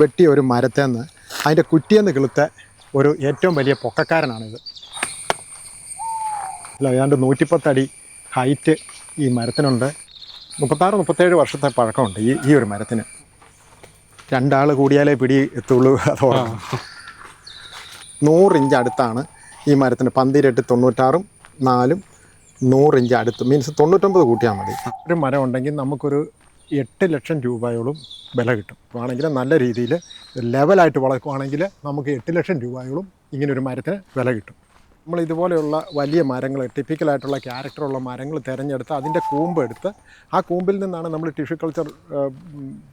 വെട്ടിയ ഒരു മരത്തേന്ന് അതിന്റെ കുറ്റിയെന്ന് കിളുത്ത ഒരു ഏറ്റവും വലിയ പൊക്കക്കാരനാണിത്. അല്ല ഏതാണ്ട് നൂറ്റിപ്പത്തടി ഹൈറ്റ് ഈ മരത്തിനുണ്ട്. മുപ്പത്താറ് മുപ്പത്തേഴ് വർഷത്തെ പഴക്കമുണ്ട് ഈ ഈ ഒരു മരത്തിന്. രണ്ടാൾ കൂടിയാലേ പിടി എത്തുള്ളൂ അതോടെ നൂറിഞ്ച് അടുത്താണ് ഈ മരത്തിന് പന്തിരട്ട് തൊണ്ണൂറ്റാറും നാലും നൂറിഞ്ച് അടുത്ത്. മീൻസ് തൊണ്ണൂറ്റൊമ്പത് കൂട്ടിയാൽ മതി. ഒരു മരം ഉണ്ടെങ്കിൽ നമുക്കൊരു എട്ട് ലക്ഷം രൂപയോളം വില കിട്ടും. ആണെങ്കിൽ നല്ല രീതിയിൽ ലെവലായിട്ട് വളർത്തുവാണെങ്കിൽ നമുക്ക് എട്ട് ലക്ഷം രൂപയോളം ഇങ്ങനൊരു മരത്തിന് വില കിട്ടും. നമ്മൾ ഇതുപോലെയുള്ള വലിയ മരങ്ങൾ ടിപ്പിക്കലായിട്ടുള്ള ക്യാരക്ടറുള്ള മരങ്ങൾ തിരഞ്ഞെടുത്ത് അതിന്റെ കൂമ്പ് എടുത്ത് ആ കൂമ്പിൽ നിന്നാണ് നമ്മൾ ടിഷ്യൂ കൾച്ചർ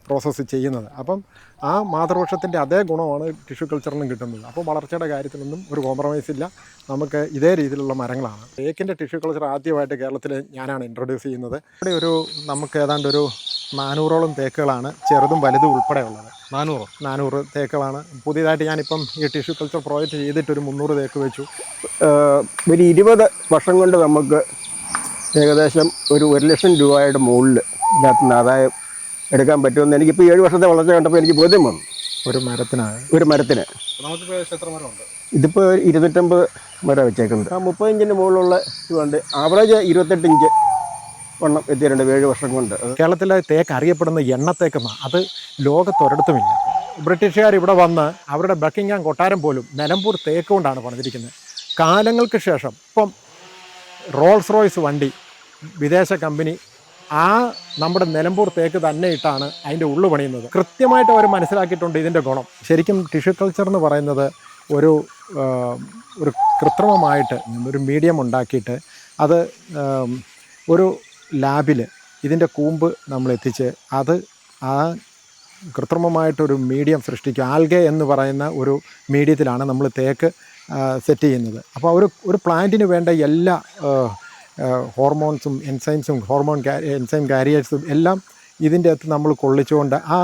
പ്രോസസ്സ് ചെയ്യുന്നത്. അപ്പം ആ മാതൃവൃക്ഷത്തിന്റെ അതേ ഗുണമാണ് ടിഷ്യൂ കൾച്ചറിനും കിട്ടുന്നത്. അപ്പോൾ വളർച്ചയുടെ കാര്യത്തിലൊന്നും ഒരു കോംപ്രമൈസ് ഇല്ല. നമുക്ക് ഇതേ രീതിയിലുള്ള മരങ്ങളാണ്. തേക്കിന്റെ ടിഷ്യൂ കൾച്ചർ ആദ്യമായിട്ട് കേരളത്തിൽ ഞാനാണ് ഇൻട്രൊഡ്യൂസ് ചെയ്യുന്നത്. ഇവിടെ ഒരു നമുക്ക് ഏതാണ്ട് ഒരു നാനൂറോളം തേക്കുകളാണ് ചെറുതും വലുതും ഉൾപ്പെടെ ഉള്ളത്. നാനൂറ്? നാനൂറ് തേക്കുകളാണ്. പുതിയതായിട്ട് ഞാനിപ്പം ഈ ടിഷ്യൂ കൾച്ചർ പ്രോജക്റ്റ് ചെയ്തിട്ട് ഒരു മുന്നൂറ് തേക്ക് വെച്ചു. ഒരു ഇരുപത് വർഷം കൊണ്ട് നമുക്ക് ഏകദേശം ഒരു ഒരു ലക്ഷം രൂപയുടെ മുകളിൽ ഇതിനകത്ത് നിന്ന് ആദായം എടുക്കാൻ പറ്റുമെന്ന് എനിക്കിപ്പോൾ ഏഴ് വർഷത്തെ വളർച്ച കണ്ടപ്പോൾ എനിക്ക് ബോധ്യം വന്നു. ഒരു മരത്തിനാണ്. ഒരു മരത്തിന്. ഇതിപ്പോൾ ഇരുന്നൂറ്റമ്പത് മരം വെച്ചേക്കുന്നത്. ആ മുപ്പത് ഇഞ്ചിന്റെ മുകളിലുള്ള ഇതുണ്ട്. ആവറേജ് ഇരുപത്തെട്ട് ഇഞ്ച്. വണ്ണം എത്തിയിട്ടുണ്ട് ഏഴ് വർഷം കൊണ്ട്. കേരളത്തിലെ തേക്ക് അറിയപ്പെടുന്ന എണ്ണത്തേക്കെന്നാണ് അത് ലോകത്തൊരിടത്തുമില്ല. ബ്രിട്ടീഷുകാർ ഇവിടെ വന്ന് അവരുടെ ബക്കിംഗാം കൊട്ടാരം പോലും നിലമ്പൂർ തേക്ക് കൊണ്ടാണ് പണിതിരിക്കുന്നത്. കാലങ്ങൾക്ക് ശേഷം ഇപ്പം റോൾസ് റോയ്സ് വണ്ടി വിദേശ കമ്പനി ആ നമ്മുടെ നിലമ്പൂർ തേക്ക് തന്നെ ഇട്ടാണ് അതിന്റെ ഉള്ളു പണിയുന്നത്. കൃത്യമായിട്ട് അവർ മനസ്സിലാക്കിയിട്ടുണ്ട് ഇതിന്റെ ഗുണം. ശരിക്കും ടിഷ്യൂ കൾച്ചർ എന്ന് പറയുന്നത് ഒരു ഒരു കൃത്രിമമായിട്ട് ഒരു മീഡിയം ഉണ്ടാക്കിയിട്ട് അത് ഒരു ലാബിൽ ഇതിന്റെ കൂമ്പ് നമ്മൾ എത്തിച്ച് അത് ആ കൃത്രിമമായിട്ടൊരു മീഡിയം സൃഷ്ടിക്കും. ആൽഗെ എന്ന് പറയുന്ന ഒരു മീഡിയത്തിലാണ് നമ്മൾ തേക്ക് സെറ്റ് ചെയ്യുന്നത്. അപ്പോൾ ഒരു ഒരു പ്ലാന്റിന് വേണ്ട എല്ലാ ഹോർമോൺസും എൻസൈംസും ഹോർമോൺ എൻസൈം കാരിയേഴ്സും എല്ലാം ഇതിന്റെ അകത്ത് നമ്മൾ കൊള്ളിച്ചുകൊണ്ട് ആ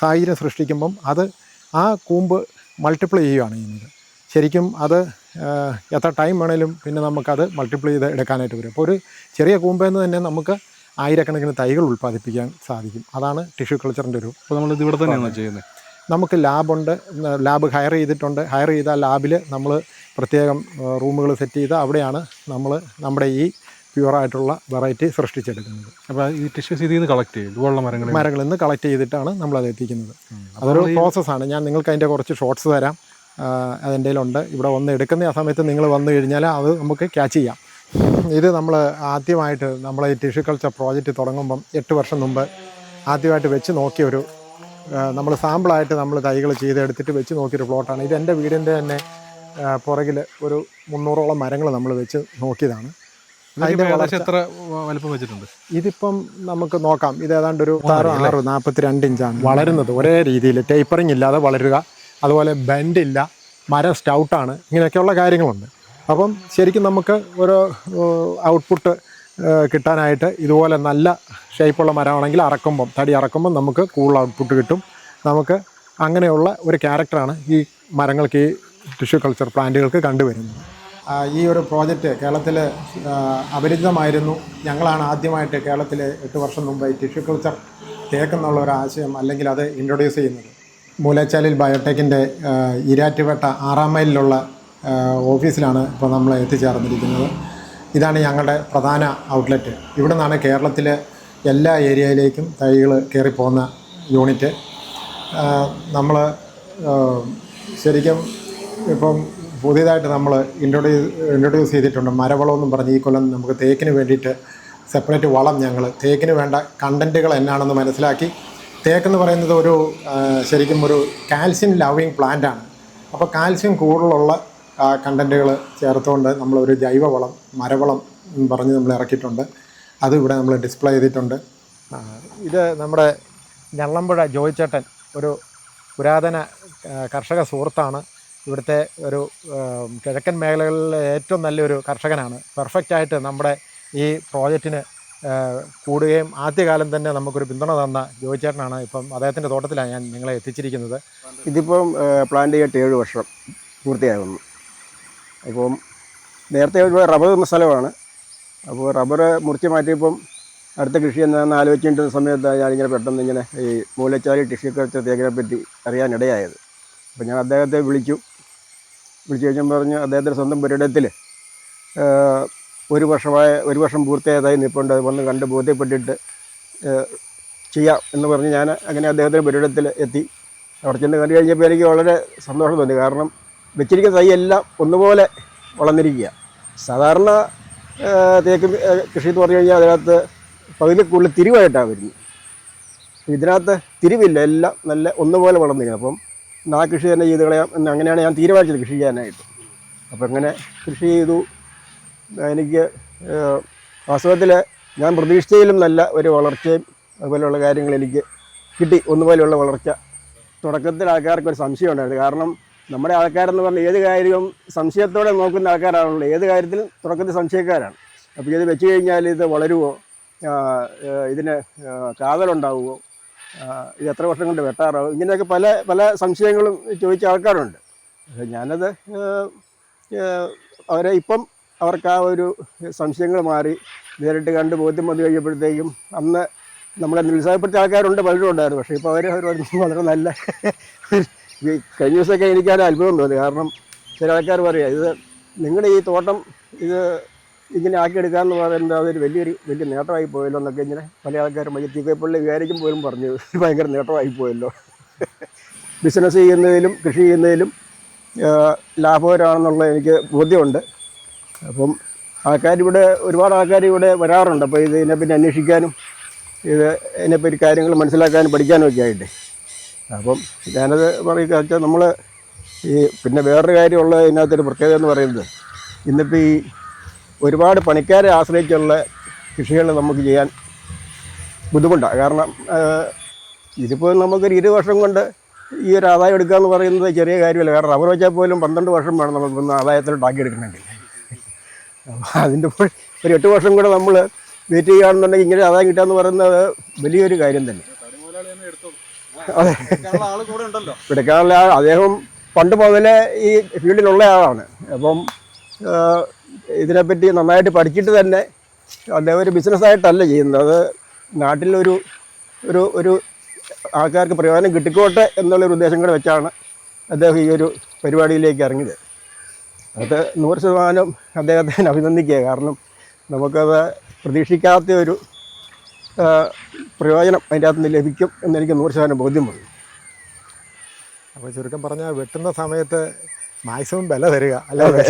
സാഹചര്യം സൃഷ്ടിക്കുമ്പം അത് ആ കൂമ്പ് മൾട്ടിപ്ലൈ ചെയ്യുകയാണ് ചെയ്യുന്നത്. ശരിക്കും അത് എത്ര ടൈം വേണേലും പിന്നെ നമുക്കത് മൾട്ടിപ്ലൈ ചെയ്ത് എടുക്കാനായിട്ട് വരും അപ്പോൾ ഒരു ചെറിയ കൂമ്പെന്ന് തന്നെ നമുക്ക് ആയിരക്കണക്കിന് തൈകൾ ഉൽപ്പാദിപ്പിക്കാൻ സാധിക്കും. അതാണ് ടിഷ്യൂ കൾച്ചറിന്റെ ഒരു അപ്പോൾ നമ്മൾ ഇതിവിടെ ഇവിടെ തന്നെയാണ് ചെയ്യുന്നത് നമുക്ക് ലാബുണ്ട് ലാബ് ഹയർ ചെയ്തിട്ടുണ്ട്. ഹയർ ചെയ്ത ലാബിൽ നമ്മൾ പ്രത്യേകം റൂമുകൾ സെറ്റ് ചെയ്ത് അവിടെയാണ് നമ്മൾ നമ്മുടെ ഈ പ്യുവറായിട്ടുള്ള വെറൈറ്റി സൃഷ്ടിച്ചെടുക്കുന്നത്. അപ്പോൾ ഈ ടിഷ്യൂസ് ഇതിൽ നിന്ന് കളക്ട് ചെയ്യും? ഇതുപോലുള്ള മരങ്ങൾ മരങ്ങളിൽ നിന്ന് കളക്ട് ചെയ്തിട്ടാണ് നമ്മളത് എത്തിക്കുന്നത്. അതൊരു പ്രോസസ്സാണ് ഞാൻ നിങ്ങൾക്ക് അതിന്റെ കുറച്ച് ഷോർട്സ് തരാം. അതെന്റെ കയ്യിലുണ്ട്. ഇവിടെ വന്ന് എടുക്കുന്ന ആ സമയത്ത് നിങ്ങൾ വന്നു കഴിഞ്ഞാൽ അത് നമുക്ക് ക്യാച്ച് ചെയ്യാം. ഇത് നമ്മൾ ആദ്യമായിട്ട് നമ്മൾ ഈ ടിഷ്യൂ കൾച്ചർ പ്രോജക്റ്റ് തുടങ്ങുമ്പം എട്ട് വർഷം മുമ്പ് ആദ്യമായിട്ട് വെച്ച് നോക്കിയ ഒരു നമ്മൾ സാമ്പിളായിട്ട് നമ്മൾ തൈകൾ ചെയ്തെടുത്തിട്ട് വെച്ച് നോക്കിയൊരു പ്ലോട്ടാണ് ഇത് എന്റെ വീടിന്റെ തന്നെ പുറകിൽ ഒരു മുന്നൂറോളം മരങ്ങൾ നമ്മൾ വെച്ച് നോക്കിയതാണ്. അതിന്റെ വളർച്ച എത്ര വലിപ്പം വെച്ചിട്ടുണ്ട്? ഇതിപ്പം നമുക്ക് നോക്കാം. ഇത് ഏതാണ്ട് ഒരു ആറ് ആറ് നാൽപ്പത്തി രണ്ട് ഇഞ്ചാണ്. വളരുന്നത് ഒരേ രീതിയിൽ. ടേപ്പറിങ് ഇല്ലാതെ വളരുക. അതുപോലെ ബെൻഡില്ല മരം സ്റ്റൗട്ടാണ് ഇങ്ങനെയൊക്കെയുള്ള കാര്യങ്ങളുണ്ട്. അപ്പം ശരിക്കും നമുക്ക് ഒരു ഔട്ട്പുട്ട് കിട്ടാനായിട്ട് ഇതുപോലെ നല്ല ഷേപ്പുള്ള മരമാണെങ്കിൽ അറക്കുമ്പം തടി അറക്കുമ്പം നമുക്ക് കൂടുതൽ ഔട്ട്പുട്ട് കിട്ടും. നമുക്ക് അങ്ങനെയുള്ള ഒരു ക്യാരക്ടറാണ് ഈ മരങ്ങൾക്ക് ഈ ടിഷ്യൂ കൾച്ചർ പ്ലാന്റുകൾക്ക് കണ്ടുവരുന്നത്. ഈ ഒരു പ്രോജക്റ്റ് കേരളത്തിൽ അപരിചിതമായിരുന്നു. ഞങ്ങളാണ് ആദ്യമായിട്ട് കേരളത്തിൽ എട്ട് വർഷം മുമ്പ് ഈ ടിഷ്യൂ കൾച്ചർ തേക്കെന്നുള്ള ഒരു ആശയം അല്ലെങ്കിൽ അത് ഇൻട്രൊഡ്യൂസ് ചെയ്യുന്നത്. മൂലച്ചാലിൽ ബയോടെക്കിന്റെ ഇരാറ്റുപേട്ട ആറാം മൈലിലുള്ള ഓഫീസിലാണ് ഇപ്പോൾ നമ്മൾ എത്തിച്ചേർന്നിരിക്കുന്നത്. ഇതാണ് ഞങ്ങളുടെ പ്രധാന ഔട്ട്ലെറ്റ്. ഇവിടെ നിന്നാണ് കേരളത്തിലെ എല്ലാ ഏരിയയിലേക്കും തൈകൾ കയറിപ്പോകുന്ന യൂണിറ്റ്. നമ്മൾ ശരിക്കും ഇപ്പം പുതിയതായിട്ട് നമ്മൾ ഇൻട്രൊഡ്യൂസ് ഇൻട്രൊഡ്യൂസ് ചെയ്തിട്ടുണ്ട്. മരവളമെന്നും പറഞ്ഞ് ഈ കൊല്ലം നമുക്ക് തേക്കിന് വേണ്ടിയിട്ട് സെപ്പറേറ്റ് വളം ഞങ്ങൾ തേക്കിന് വേണ്ട കണ്ടന്റുകൾ എന്നാണെന്ന് മനസ്സിലാക്കി തേക്കെന്ന് പറയുന്നത് ഒരു ശരിക്കും ഒരു കാൽസ്യം ലവിങ് പ്ലാന്റ് ആണ്. അപ്പോൾ കാൽസ്യം കൂടുതലുള്ള കണ്ടന്റുകൾ ചേർത്തുകൊണ്ട് നമ്മളൊരു ജൈവവളം മരവളം പറഞ്ഞ് നമ്മൾ ഇറക്കിയിട്ടുണ്ട്. അത് ഇവിടെ നമ്മൾ ഡിസ്പ്ലേ ചെയ്തിട്ടുണ്ട്. ഇത് നമ്മുടെ ഞള്ളമ്പുഴ ജോയിച്ചേട്ടൻ ഒരു പുരാതന കർഷക സുഹൃത്താണ്. ഇവിടുത്തെ ഒരു കിഴക്കൻ മേഖലകളിലെ ഏറ്റവും നല്ലൊരു കർഷകനാണ്. പെർഫെക്റ്റായിട്ട് നമ്മുടെ ഈ പ്രോജക്റ്റിന് കൂടുകയും ആദ്യകാലം തന്നെ നമുക്കൊരു പിന്തുണ തന്ന ജോയിച്ചേട്ടനാണ്. ഇപ്പം അദ്ദേഹത്തിന്റെ തോട്ടത്തിലാണ് ഞാൻ നിങ്ങളെ എത്തിച്ചിരിക്കുന്നത്. ഇതിപ്പം പ്ലാന്റ് ചെയ്തിട്ട് ഏഴ് വർഷം പൂർത്തിയാകുന്നു. അപ്പം നേരത്തെ ഇവിടെ റബ്ബർ എന്ന സ്ഥലമാണ്. അപ്പോൾ റബ്ബർ മുറിച്ച് മാറ്റിയപ്പം അടുത്ത കൃഷി എന്നാൽ ആലോചിച്ചിട്ടുന്ന സമയത്ത് ഞാനിങ്ങനെ പെട്ടെന്ന് ഇങ്ങനെ ഈ മൂലച്ചാലി ടിഷ്യൂ കൾച്ചർ തേക്കിനെ പറ്റി അറിയാനിടയായത്. അപ്പോൾ ഞാൻ അദ്ദേഹത്തെ വിളിച്ചു. വിളിച്ചു കഴിഞ്ഞാൽ പറഞ്ഞു അദ്ദേഹത്തിന്റെ സ്വന്തം പുരയിടത്തിൽ ഒരു വർഷമായ ഒരു വർഷം പൂർത്തിയായതായി നിൽപ്പുണ്ട്. വന്ന് കണ്ട് ബോധ്യപ്പെട്ടിട്ട് ചെയ്യാം എന്ന് പറഞ്ഞ് ഞാൻ അങ്ങനെ അദ്ദേഹത്തിന്റെ പുരയിടത്തിൽ എത്തി. അവിടെ ചെന്ന് കണ്ടു കഴിഞ്ഞപ്പോൾ എനിക്ക് വളരെ സന്തോഷം തോന്നി. കാരണം വെച്ചിരിക്കുന്ന തൈ എല്ലാം ഒന്നുപോലെ വളർന്നിരിക്കുക. സാധാരണ തേക്ക് കൃഷി എന്ന് പറഞ്ഞു കഴിഞ്ഞാൽ അതിനകത്ത് പകുതി കൂടുതൽ തിരിവായിട്ടാണ് വരുന്നത്. ഇതിനകത്ത് തിരിവില്ല എല്ലാം നല്ല ഒന്നുപോലെ വളർന്നിരിക്കുന്നത്. അപ്പം നാ കൃഷി തന്നെ ചെയ്ത് കളയാം എന്ന് അങ്ങനെയാണ് ഞാൻ തീരുമാനിച്ചത് കൃഷി ചെയ്യാനായിട്ട്. അപ്പം അങ്ങനെ കൃഷി ചെയ്തു. എനിക്ക് വാസ്തവത്തിൽ ഞാൻ പ്രതീക്ഷിച്ചതിലും നല്ല ഒരു വളർച്ചയും അതുപോലെയുള്ള കാര്യങ്ങൾ എനിക്ക് കിട്ടി. ഒന്നുപോലെയുള്ള വളർച്ച. തുടക്കത്തിൽ ആൾക്കാർക്ക് ഒരു സംശയം ഉണ്ടായിരുന്നു. കാരണം നമ്മുടെ ആൾക്കാരെന്ന് പറഞ്ഞാൽ ഏത് കാര്യവും സംശയത്തോടെ നോക്കുന്ന ആൾക്കാരാണല്ലോ. ഏത് കാര്യത്തിൽ തുടക്കത്തിൽ സംശയക്കാരാണ്. അപ്പോൾ ഇത് വെച്ച് കഴിഞ്ഞാൽ ഇത് വളരുമോ ഇതിന് കാതലുണ്ടാവുമോ ഇത് എത്ര വർഷം കൊണ്ട് വെട്ടാറാവും? ഇങ്ങനെയൊക്കെ പല പല സംശയങ്ങളും ചോദിച്ച ആൾക്കാരുണ്ട്. ഞാനത് അവരെ ഇപ്പം അവർക്ക് ആ ഒരു സംശയങ്ങൾ മാറി നേരിട്ട് കണ്ട് ബോധ്യം വന്നു കഴിഞ്ഞപ്പോഴത്തേക്കും അന്ന് നമ്മളെ നിരുത്സാഹപ്പെടുത്തിയ ആൾക്കാരുണ്ട് പലരും ഉണ്ടായിരുന്നു. പക്ഷേ ഇപ്പോൾ അവർ വളരെ നല്ല കഴിഞ്ഞ ദിവസമൊക്കെ എനിക്കത് അത്ഭുതം തോന്നി. കാരണം ചില ആൾക്കാർ പറയുക ഇത് നിങ്ങളുടെ ഈ തോട്ടം ഇത് ഇങ്ങനെ ആക്കിയെടുക്കാമെന്ന് പറയുന്നത് അതൊരു വലിയൊരു വലിയ നേട്ടമായി പോയല്ലോ എന്നൊക്കെ ഇങ്ങനെ പല ആൾക്കാരും തീക്കപ്പള്ളി വിചാരിക്കും പോലും പറഞ്ഞു. ഭയങ്കര നേട്ടമായി പോയല്ലോ. ബിസിനസ് ചെയ്യുന്നതിലും കൃഷി ചെയ്യുന്നതിലും ലാഭകരമാണെന്നുള്ള എനിക്ക് ബോധ്യമുണ്ട്. അപ്പം ആൾക്കാരിവിടെ ഒരുപാട് ആൾക്കാർ ഇവിടെ വരാറുണ്ട്. അപ്പോൾ ഇത് ഇതിനെപ്പറ്റി അന്വേഷിക്കാനും ഇത് ഇതിനെപ്പറ്റി കാര്യങ്ങൾ മനസ്സിലാക്കാനും പഠിക്കാനും ഒക്കെ ആയിട്ട് അപ്പം ഞാനത് പറയുക വെച്ചാൽ നമ്മൾ ഈ പിന്നെ വേറൊരു കാര്യമുള്ള ഇതിനകത്തൊരു പ്രത്യേകത എന്ന് പറയുന്നത് ഇന്നിപ്പോൾ ഈ ഒരുപാട് പണിക്കാരെ ആശ്രയിച്ചുള്ള കൃഷികൾ നമുക്ക് ചെയ്യാൻ ബുദ്ധിമുട്ടാണ് കാരണം ഇതിപ്പോൾ നമുക്കൊരു ഇരുപത് വർഷം കൊണ്ട് ഈ ഒരു ആദായം എടുക്കുക എന്ന് പറയുന്നത് ചെറിയ കാര്യമല്ല. കാരണം റബ്ബർ വെച്ചാൽ പോലും പന്ത്രണ്ട് വർഷം വേണം നമുക്കൊന്ന് ആദായത്തിൽ ഉണ്ടാക്കിയെടുക്കണമെങ്കിൽ അതിന്റെ ഒരു എട്ട് വർഷം കൂടെ നമ്മൾ വെയിറ്റ് ചെയ്യുകയാണെന്നുണ്ടെങ്കിൽ ഇങ്ങനെ ആദായം കിട്ടുക പറയുന്നത് വലിയൊരു കാര്യം തന്നെ. അതെ. എടുക്കാനുള്ള ആൾ അദ്ദേഹം പണ്ട് മുതലേ ഈ ഫീൽഡിലുള്ള ആളാണ്. അപ്പം ഇതിനെപ്പറ്റി നന്നായിട്ട് പഠിച്ചിട്ട് തന്നെ അദ്ദേഹം ഒരു ബിസിനസ്സായിട്ടല്ല ചെയ്യുന്നത്. നാട്ടിലൊരു ഒരു ഒരു ആൾക്കാർക്ക് പ്രയോജനം കിട്ടിക്കോട്ടെ എന്നുള്ളൊരു ഉദ്ദേശം കൂടെ വെച്ചാണ് അദ്ദേഹം ഈ ഒരു പരിപാടിയിലേക്ക് ഇറങ്ങിയത്. അത് നൂറ് ശതമാനം അദ്ദേഹത്തെ അഭിനന്ദിക്കുക. കാരണം നമുക്കത് പ്രതീക്ഷിക്കാത്ത ഒരു പ്രയോജനം അതിന്റെ അകത്ത് നിന്ന് ലഭിക്കും എന്നെനിക്ക് നൂറ് ശതമാനം ബോധ്യമുണ്ട് അപ്പോൾ ചുരുക്കം പറഞ്ഞാൽ വെട്ടുന്ന സമയത്ത് മാക്സിമം വില തരിക. അല്ലാതെ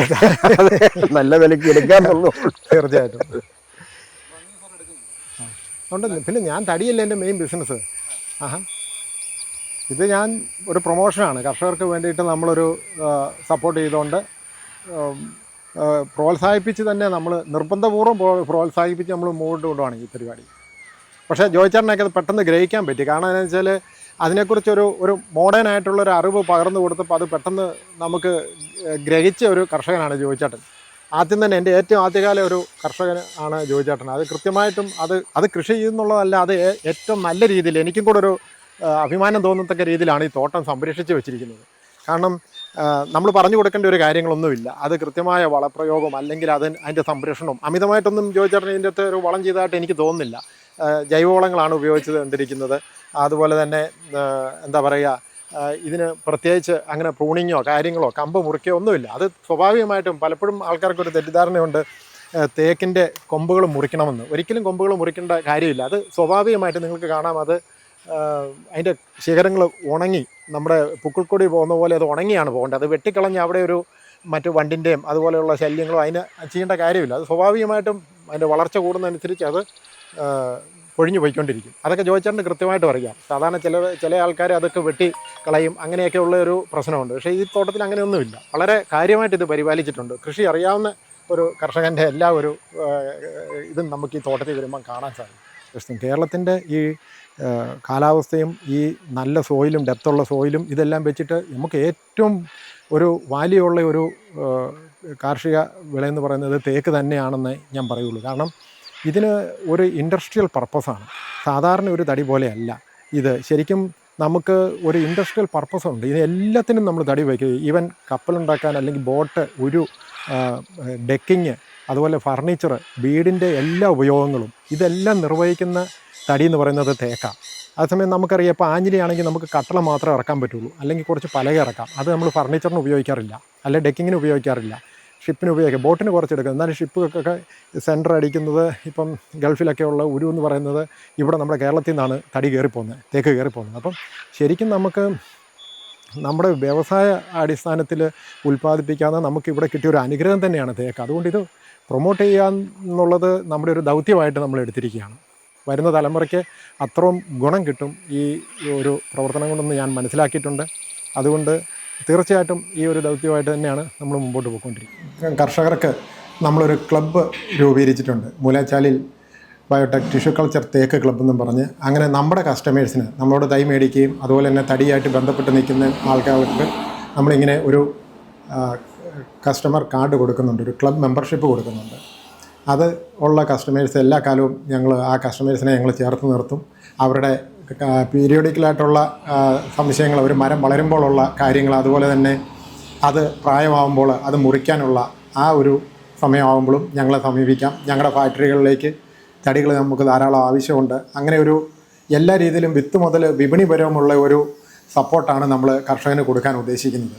നല്ല വിലയ്ക്ക് എടുക്കാന്നുള്ളൂ തീർച്ചയായിട്ടും. ഉണ്ട് പിന്നെ ഞാൻ തടിയല്ല എന്റെ മെയിൻ ബിസിനസ് ആഹാ. ഇത് ഞാൻ ഒരു പ്രൊമോഷനാണ് കർഷകർക്ക് വേണ്ടിയിട്ട് നമ്മളൊരു സപ്പോർട്ട് ചെയ്തുകൊണ്ട് പ്രോത്സാഹിപ്പിച്ച് തന്നെ നമ്മൾ നിർബന്ധപൂർവം പ്രോ- പ്രോത്സാഹിപ്പിച്ച് നമ്മൾ മുമ്പോട്ട് കൊണ്ടുപോകണം ഈ പരിപാടി. പക്ഷേ ജോയിച്ചേട്ടനൊക്കെ അത് പെട്ടെന്ന് ഗ്രഹിക്കാൻ പറ്റി. കാരണം എന്താണെന്ന് വെച്ചാൽ അതിനെക്കുറിച്ചൊരു ഒരു മോഡേൺ ആയിട്ടുള്ള ഒരു അറിവ് പകർന്നു കൊടുത്തപ്പോൾ അത് പെട്ടെന്ന് നമുക്ക് ഗ്രഹിച്ച ഒരു കർഷകനാണ് ജോയിച്ചേട്ടൻ. ആദ്യം തന്നെ എന്റെ ഏറ്റവും ആദ്യകാല ഒരു കർഷകൻ ആണ് ജോയിച്ചേട്ടൻ. അത് കൃത്യമായിട്ടും അത് അത് കൃഷി ചെയ്യുന്നുള്ളതല്ല അത് ഏറ്റവും നല്ല രീതിയിൽ എനിക്കും കൂടെ ഒരു അഭിമാനം തോന്നത്തക്ക രീതിയിലാണ് ഈ തോട്ടം സംരക്ഷിച്ച് വെച്ചിരിക്കുന്നത്. കാരണം നമ്മൾ പറഞ്ഞു കൊടുക്കേണ്ട ഒരു കാര്യങ്ങളൊന്നുമില്ല. അത് കൃത്യമായ വളപ്രയോഗം അല്ലെങ്കിൽ അതിന് അതിന്റെ സംരക്ഷണവും അമിതമായിട്ടൊന്നും ജോയിച്ചേട്ടൻ ഇതിന്റെ അകത്ത് ഒരു വളം ചെയ്തതായിട്ട് എനിക്ക് തോന്നുന്നില്ല. ജൈവവളങ്ങളാണ് ഉപയോഗിച്ച് തന്നിരിക്കുന്നത് അതുപോലെ തന്നെ എന്താ പറയുക ഇതിന് പ്രത്യേകിച്ച് അങ്ങനെ പ്രൂണിങ്ങോ കാര്യങ്ങളോ കമ്പ് മുറിക്കോ ഒന്നുമില്ല. അത് സ്വാഭാവികമായിട്ടും പലപ്പോഴും ആൾക്കാർക്കൊരു തെറ്റിദ്ധാരണയുണ്ട്. തേക്കിന്റെ കൊമ്പുകൾ മുറിക്കണമെന്ന്. ഒരിക്കലും കൊമ്പുകൾ മുറിക്കേണ്ട കാര്യമില്ല. അത് സ്വാഭാവികമായിട്ട് നിങ്ങൾക്ക് കാണാം. അത് അതിന്റെ ശിഖരങ്ങൾ ഉണങ്ങി നമ്മുടെ പുക്കിൾക്കൊടി പോകുന്ന പോലെ അത് ഉണങ്ങിയാണ് പോകേണ്ടത്. അത് വെട്ടിക്കളഞ്ഞ് അവിടെ ഒരു മറ്റു വണ്ടിന്റെയും അതുപോലെയുള്ള ശല്യങ്ങളോ അതിന് ചെയ്യേണ്ട കാര്യമില്ല. അത് സ്വാഭാവികമായിട്ടും അതിന്റെ വളർച്ച കൂടുന്നതനുസരിച്ച് അത് പൊഴിഞ്ഞു പോയിക്കൊണ്ടിരിക്കും. അതൊക്കെ ജോയിച്ചേട്ടന് കൃത്യമായിട്ട് അറിയാം. സാധാരണ ചില ചില ആൾക്കാർ അതൊക്കെ വെട്ടി കളയും. അങ്ങനെയൊക്കെയുള്ള ഒരു പ്രശ്നമുണ്ട്. പക്ഷേ ഈ തോട്ടത്തിൽ അങ്ങനെയൊന്നുമില്ല. വളരെ കാര്യമായിട്ട് ഇത് പരിപാലിച്ചിട്ടുണ്ട്. കൃഷി അറിയാവുന്ന ഒരു കർഷകന്റെ എല്ലാ ഒരു ഇതും നമുക്ക് ഈ തോട്ടത്തിൽ വരുമ്പം കാണാൻ സാധിക്കും. കേരളത്തിന്റെ ഈ കാലാവസ്ഥയും ഈ നല്ല സോയിലും ഡെപ്തുള്ള സോയിലും ഇതെല്ലാം വെച്ചിട്ട് നമുക്ക് ഏറ്റവും ഒരു വാല്യുള്ള ഒരു കാർഷിക വിള എന്ന് പറയുന്നത് തേക്ക് തന്നെയാണെന്ന് ഞാൻ പറയുള്ളൂ. കാരണം ഇതിന് ഒരു ഇൻഡസ്ട്രിയൽ പർപ്പസാണ് സാധാരണ ഒരു തടി പോലെയല്ല ഇത്. ശരിക്കും നമുക്ക് ഒരു ഇൻഡസ്ട്രിയൽ പർപ്പസ് ഉണ്ട്. ഇത് എല്ലാത്തിനും നമ്മൾ തടി വയ്ക്കുക. ഈവൻ കപ്പലുണ്ടാക്കാൻ അല്ലെങ്കിൽ ബോട്ട് ഒരു ഡെക്കിങ് അതുപോലെ ഫർണിച്ചർ വീടിന്റെ എല്ലാ ഉപയോഗങ്ങളും ഇതെല്ലാം നിർവഹിക്കുന്ന തടി എന്ന് പറയുന്നത് തേക്ക. അതേസമയം നമുക്കറിയാം ഇപ്പോൾ ആഞ്ഞിലിയാണെങ്കിൽ നമുക്ക് കട്ടള മാത്രം ഇറക്കാൻ പറ്റുള്ളൂ. അല്ലെങ്കിൽ കുറച്ച് പലക ഇറക്കാം. അത് നമ്മൾ ഫർണിച്ചറിന് ഉപയോഗിക്കാറില്ല. അല്ലെ ഡെക്കിങ്ങിന് ഉപയോഗിക്കാറില്ല. ഷിപ്പിന് ഉപയോഗിക്കാം. ബോട്ടിന് കുറച്ചെടുക്കും. എന്നാലും ഷിപ്പൊക്കെ സെന്റർ അടിക്കുന്നത് ഇപ്പം ഗൾഫിലൊക്കെ ഉള്ള ഉരു എന്ന് പറയുന്നത് ഇവിടെ നമ്മുടെ കേരളത്തിൽ നിന്നാണ് തടി കയറിപ്പോകുന്നത്. തേക്ക് കയറിപ്പോകുന്നത്. അപ്പം ശരിക്കും നമുക്ക് നമ്മുടെ വ്യവസായ അടിസ്ഥാനത്തിൽ ഉൽപ്പാദിപ്പിക്കാതെ നമുക്ക് ഇവിടെ കിട്ടിയ ഒരു അനുഗ്രഹം തന്നെയാണ് തേക്ക്. അതുകൊണ്ട് ഇത് പ്രൊമോട്ട് ചെയ്യുക എന്നുള്ളത് നമ്മുടെ ഒരു ദൗത്യമായിട്ട് നമ്മൾ എടുത്തിരിക്കുകയാണ്. വരുന്ന തലമുറയ്ക്ക് അത്രയും ഗുണം കിട്ടും ഈ ഒരു പ്രവർത്തനം കൊണ്ടെന്ന് ഞാൻ മനസ്സിലാക്കിയിട്ടുണ്ട്. അതുകൊണ്ട് തീർച്ചയായിട്ടും ഈ ഒരു ദൗത്യമായിട്ട് തന്നെയാണ് നമ്മൾ മുമ്പോട്ട് പോയിക്കൊണ്ടിരിക്കുന്നത്. കർഷകർക്ക് നമ്മളൊരു ക്ലബ്ബ് രൂപീകരിച്ചിട്ടുണ്ട്. മൂലാച്ചാലിൽ ബയോടെക് ടിഷ്യൂ കൾച്ചർ തേക്ക് ക്ലബ്ബ് എന്നും പറഞ്ഞ് അങ്ങനെ നമ്മുടെ കസ്റ്റമേഴ്സിന് നമ്മളോട് തൈ മേടിക്കുകയും അതുപോലെ തന്നെ തടിയായിട്ട് ബന്ധപ്പെട്ട് നിൽക്കുന്ന ആൾക്കാർക്ക് നമ്മളിങ്ങനെ ഒരു കസ്റ്റമർ കാർഡ് കൊടുക്കുന്നുണ്ട്. ഒരു ക്ലബ് മെമ്പർഷിപ്പ് കൊടുക്കുന്നുണ്ട്. അത് ഉള്ള കസ്റ്റമേഴ്സ് എല്ലാ കാലവും ഞങ്ങൾ ആ കസ്റ്റമേഴ്സിനെ ഞങ്ങൾ ചേർത്ത് നിർത്തും. അവരുടെ പീരിയോഡിക്കലായിട്ടുള്ള സംശയങ്ങൾ ഒരു മരം വളരുമ്പോഴുള്ള കാര്യങ്ങൾ അതുപോലെ തന്നെ അത് പ്രായമാകുമ്പോൾ അത് മുറിക്കാനുള്ള ആ ഒരു സമയമാകുമ്പോഴും ഞങ്ങളെ സമീപിക്കാം. ഞങ്ങളുടെ ഫാക്ടറികളിലേക്ക് തടികൾ നമുക്ക് ധാരാളം ആവശ്യമുണ്ട്. അങ്ങനെ ഒരു എല്ലാ രീതിയിലും വിത്ത് മുതൽ വിപണി പരവുമുള്ള ഒരു സപ്പോർട്ടാണ് നമ്മൾ കർഷകന് കൊടുക്കാൻ ഉദ്ദേശിക്കുന്നത്.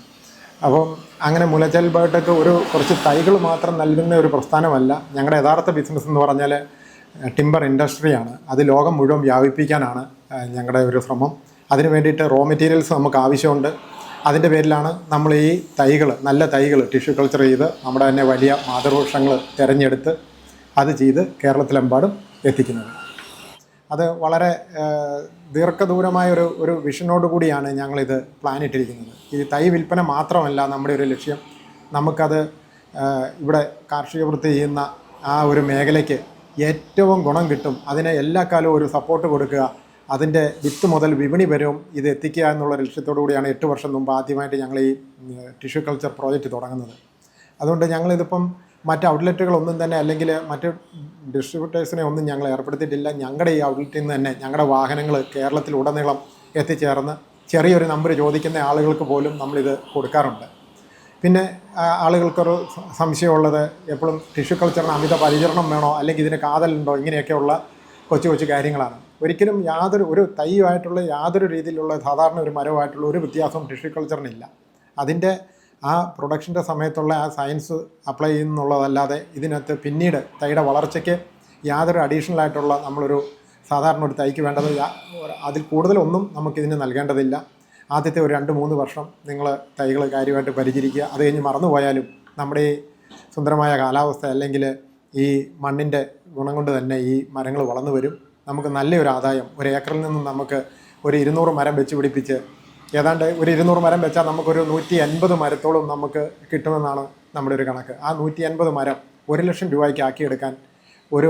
അപ്പം അങ്ങനെ മുലച്ചൽ ബയോടെക് ഒരു കുറച്ച് തൈകൾ മാത്രം നൽകുന്ന ഒരു പ്രസ്ഥാനമല്ല. ഞങ്ങളുടെ യഥാർത്ഥ ബിസിനസ് എന്ന് പറഞ്ഞാൽ ടിമ്പർ ഇൻഡസ്ട്രിയാണ്. അത് ലോകം മുഴുവൻ വ്യാപിപ്പിക്കാനാണ് ഞങ്ങളുടെ ഒരു ശ്രമം. അതിന് വേണ്ടിയിട്ട് റോ മെറ്റീരിയൽസ് നമുക്ക് ആവശ്യമുണ്ട്. അതിന്റെ പേരിലാണ് നമ്മൾ ഈ തൈകൾ നല്ല തൈകൾ ടിഷ്യൂ കൾച്ചർ ചെയ്ത് നമ്മുടെ തന്നെ വലിയ മാതൃവൃക്ഷങ്ങൾ തിരഞ്ഞെടുത്ത് അത് ചെയ്ത് കേരളത്തിലെമ്പാടും എത്തിക്കുന്നത്. അത് വളരെ ദീർഘദൂരമായ ഒരു ഒരു വിഷനോട് കൂടിയാണ് ഞങ്ങളിത് പ്ലാൻ ഇട്ടിരിക്കുന്നത്. ഈ തൈ വിൽപ്പന മാത്രമല്ല നമ്മുടെ ഒരു ലക്ഷ്യം. നമുക്കത് ഇവിടെ കാർഷിക വൃത്തി ചെയ്യുന്ന ആ ഒരു മേഖലയ്ക്ക് ഏറ്റവും ഗുണം കിട്ടും. അതിനെ എല്ലാ കാലവും ഒരു സപ്പോർട്ട് കൊടുക്കുക. അതിന്റെ വിത്ത് മുതൽ വിപണി വരും ഇത് എത്തിക്കുക എന്നുള്ള ലക്ഷ്യത്തോടു കൂടിയാണ് എട്ട് വർഷം മുമ്പ് ആദ്യമായിട്ട് ഞങ്ങൾ ഈ ടിഷ്യൂ കൾച്ചർ പ്രോജക്റ്റ് തുടങ്ങുന്നത്. അതുകൊണ്ട് ഞങ്ങളിതിപ്പം മറ്റ് ഔട്ട്ലെറ്റുകളൊന്നും തന്നെ അല്ലെങ്കിൽ മറ്റ് ഡിസ്ട്രിബ്യൂട്ടേഴ്സിനെ ഒന്നും ഞങ്ങൾ ഏർപ്പെടുത്തിയിട്ടില്ല. ഞങ്ങളുടെ ഈ ഔട്ട്ലെറ്റിൽ നിന്ന് തന്നെ ഞങ്ങളുടെ വാഹനങ്ങൾ കേരളത്തിൽ ഉടനീളം എത്തിച്ചേർന്ന് ചെറിയൊരു നമ്പർ ചോദിക്കുന്ന ആളുകൾക്ക് പോലും നമ്മളിത് കൊടുക്കാറുണ്ട്. പിന്നെ ആളുകൾക്കൊരു സംശയമുള്ളത് എപ്പോഴും ടിഷ്യൂ കൾച്ചറിന് അമിത പരിചരണം വേണോ അല്ലെങ്കിൽ ഇതിന് കാതലുണ്ടോ ഇങ്ങനെയൊക്കെയുള്ള കൊച്ചു കൊച്ചു കാര്യങ്ങളാണ്. ഒരിക്കലും യാതൊരു ഒരു തൈയുമായിട്ടുള്ള യാതൊരു രീതിയിലുള്ള സാധാരണ ഒരു മരവുമായിട്ടുള്ള ഒരു വ്യത്യാസവും ടിഷ്യൂ കൾച്ചറിനില്ല അതിന്റെ ആ പ്രൊഡക്ഷന്റെ സമയത്തുള്ള ആ സയൻസ് അപ്ലൈ ചെയ്യുന്നുള്ളതല്ലാതെ ഇതിനകത്ത് പിന്നീട് തൈയുടെ വളർച്ചയ്ക്ക് യാതൊരു അഡീഷണൽ ആയിട്ടുള്ള നമ്മളൊരു സാധാരണ ഒരു തൈക്ക് വേണ്ടത് അതിൽ കൂടുതലൊന്നും നമുക്കിതിന് നൽകേണ്ടതില്ല. ആദ്യത്തെ ഒരു രണ്ട് മൂന്ന് വർഷം നിങ്ങൾ തൈകൾ കാര്യമായിട്ട് പരിചരിക്കുക. അത് കഴിഞ്ഞ് മറന്നുപോയാലും നമ്മുടെ ഈ സുന്ദരമായ കാലാവസ്ഥ അല്ലെങ്കിൽ ഈ മണ്ണിന്റെ ഗുണം കൊണ്ട് തന്നെ ഈ മരങ്ങൾ വളർന്നു വരും. നമുക്ക് നല്ലൊരു ആദായം ഒരു ഏക്കറിൽ നിന്നും നമുക്ക് ഒരു ഇരുന്നൂറ് മരം വെച്ച് പിടിപ്പിച്ച് ഏതാണ്ട് ഒരു ഇരുന്നൂറ് മരം വെച്ചാൽ നമുക്കൊരു നൂറ്റി അൻപത് മരത്തോളം നമുക്ക് കിട്ടുമെന്നാണ് നമ്മുടെ ഒരു കണക്ക്. ആ നൂറ്റി അൻപത് മരം ഒരു ലക്ഷം രൂപയ്ക്ക് ആക്കിയെടുക്കാൻ ഒരു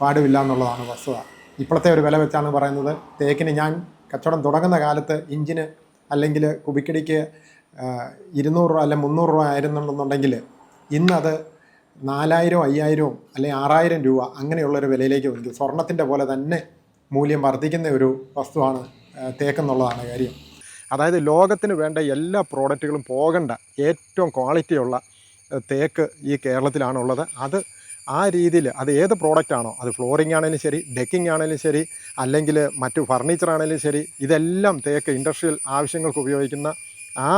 പാടുമില്ല എന്നുള്ളതാണ് വസ്തുത. ഇപ്പോഴത്തെ ഒരു വില വെച്ചാണ് പറയുന്നത്. തേക്കിന് ഞാൻ കച്ചവടം തുടങ്ങുന്ന കാലത്ത് ഇഞ്ചിന് അല്ലെങ്കിൽ കുബിക്കടിക്ക് ഇരുന്നൂറ് രൂപ അല്ലെ മുന്നൂറ് രൂപ ആയിരുന്നുണ്ടെന്നുണ്ടെങ്കിൽ ഇന്നത് നാലായിരവും അയ്യായിരവും അല്ലെങ്കിൽ ആറായിരം രൂപ അങ്ങനെയുള്ളൊരു വിലയിലേക്ക് വന്നു സ്വർണത്തിന്റെ പോലെ തന്നെ മൂല്യം വർദ്ധിക്കുന്ന ഒരു വസ്തുവാണ് തേക്കെന്നുള്ളതാണ് കാര്യം. അതായത് ലോകത്തിന് വേണ്ട എല്ലാ പ്രോഡക്റ്റുകളും പോകേണ്ട ഏറ്റവും ക്വാളിറ്റിയുള്ള തേക്ക് ഈ കേരളത്തിലാണുള്ളത്. അത് ആ രീതിയിൽ അത് ഏത് പ്രോഡക്റ്റ് ആണോ അത് ഫ്ലോറിംഗ് ആണെങ്കിലും ശരി ഡെക്കിംഗ് ആണെങ്കിലും ശരി അല്ലെങ്കിൽ മറ്റു ഫർണിച്ചർ ആണെങ്കിലും ശരി ഇതെല്ലാം തേക്ക് ഇൻഡസ്ട്രിയൽ ആവശ്യങ്ങൾക്ക് ഉപയോഗിക്കുന്ന ആ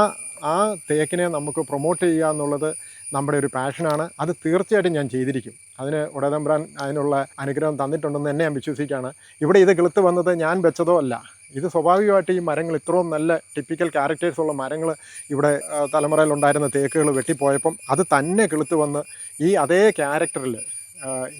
ആ തേക്കിനെ നമുക്ക് പ്രൊമോട്ട് ചെയ്യുക എന്നുള്ളത് നമ്മുടെ ഒരു പാഷനാണ് അത് തീർച്ചയായിട്ടും ഞാൻ ചെയ്തിരിക്കും. അതിന് ഉടതമ്പ്രാൻ അതിനുള്ള അനുഗ്രഹം തന്നിട്ടുണ്ടെന്ന് തന്നെ ഞാൻ വിശ്വസിക്കുകയാണ്. ഇവിടെ ഇത് കിളുത്ത് വന്നത് ഞാൻ വെച്ചതോ അല്ല. ഇത് സ്വാഭാവികമായിട്ട് ഈ മരങ്ങൾ ഇത്രയും നല്ല ടിപ്പിക്കൽ ക്യാരക്ടേഴ്സ് ഉള്ള മരങ്ങൾ ഇവിടെ തലമുറയിലുണ്ടായിരുന്ന തേക്കുകൾ വെട്ടിപ്പോയപ്പം അത് തന്നെ കിളുത്ത് വന്ന് ഈ അതേ ക്യാരക്ടറിൽ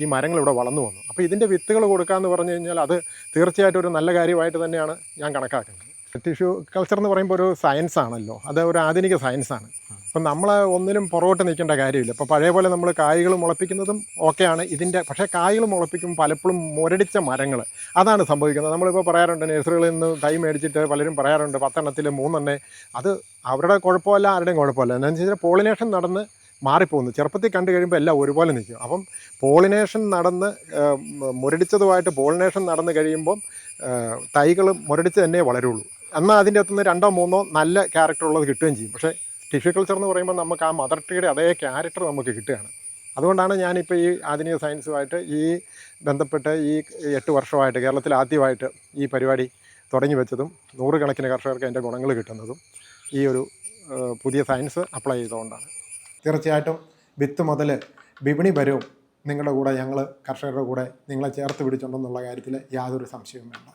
ഈ മരങ്ങൾ ഇവിടെ വളർന്നു വന്നു. അപ്പോൾ ഇതിന്റെ വിത്തുകൾ കൊടുക്കാമെന്ന് പറഞ്ഞു കഴിഞ്ഞാൽ അത് തീർച്ചയായിട്ടും ഒരു നല്ല കാര്യമായിട്ട് തന്നെയാണ് ഞാൻ കണക്കാക്കുന്നത്. ടിഷ്യൂ കൾച്ചർ എന്ന് പറയുമ്പോൾ ഒരു സയൻസ് ആണല്ലോ. അത് ഒരു ആധുനിക സയൻസാണ് അപ്പം നമ്മൾ ഒന്നിനും പുറകോട്ട് നിൽക്കേണ്ട കാര്യമില്ല. ഇപ്പോൾ പഴയ പോലെ നമ്മൾ കായ്കൾ മുളപ്പിക്കുന്നതും ഓക്കെയാണ് ഇതിന്റെ പക്ഷേ കായ്കൾ മുളപ്പിക്കുമ്പോൾ പലപ്പോഴും മുരടിച്ച മരങ്ങൾ. അതാണ് സംഭവിക്കുന്നത്. നമ്മളിപ്പോൾ പറയാറുണ്ട് നഴ്സറികളിൽ നിന്ന് തൈ മേടിച്ചിട്ട് പലരും പറയാറുണ്ട് പത്തെണ്ണത്തിൽ മൂന്നെണ്ണേ. അത് അവരുടെ കുഴപ്പമല്ല ആരുടെയും കുഴപ്പമല്ല. എന്താണെന്ന് വെച്ചാൽ പോളിനേഷൻ നടന്ന് മാറിപ്പോകുന്നു. ചെറുപ്പത്തിൽ കണ്ടു കഴിയുമ്പോൾ എല്ലാം ഒരുപോലെ നിൽക്കും. അപ്പം പോളിനേഷൻ നടന്ന് മുരടിച്ചതുമായിട്ട് പോളിനേഷൻ നടന്ന് കഴിയുമ്പം തൈകൾ മുരടിച്ച് തന്നെ വളരുള്ളൂ. എന്നാൽ അതിന്റെ അകത്തുനിന്ന് രണ്ടോ മൂന്നോ നല്ല ക്യാരക്ടർ ഉള്ളത് കിട്ടുകയും ചെയ്യും. പക്ഷേ ടിഷ്യൂ കൾച്ചർ എന്ന് പറയുമ്പോൾ നമുക്ക് ആ മദർ ട്രീയുടെ അതേ ക്യാരക്ടർ നമുക്ക് കിട്ടുകയാണ്. അതുകൊണ്ടാണ് ഞാനിപ്പോൾ ഈ ആധുനിക സയൻസുമായിട്ട് ഈ ബന്ധപ്പെട്ട് ഈ എട്ട് വർഷമായിട്ട് കേരളത്തിൽ ആദ്യമായിട്ട് ഈ പരിപാടി തുടങ്ങി വെച്ചതും നൂറുകണക്കിന് കർഷകർക്ക് അതിന്റെ ഗുണങ്ങൾ കിട്ടുന്നതും ഈ ഒരു പുതിയ സയൻസ് അപ്ലൈ ചെയ്തുകൊണ്ടാണ്. തീർച്ചയായിട്ടും വിത്ത് മുതൽ വിപണി വരും നിങ്ങളുടെ കൂടെ ഞങ്ങൾ കർഷകരുടെ കൂടെ നിങ്ങളെ ചേർത്ത് പിടിച്ചുണ്ടെന്നുള്ള കാര്യത്തിൽ യാതൊരു സംശയവും വേണ്ട.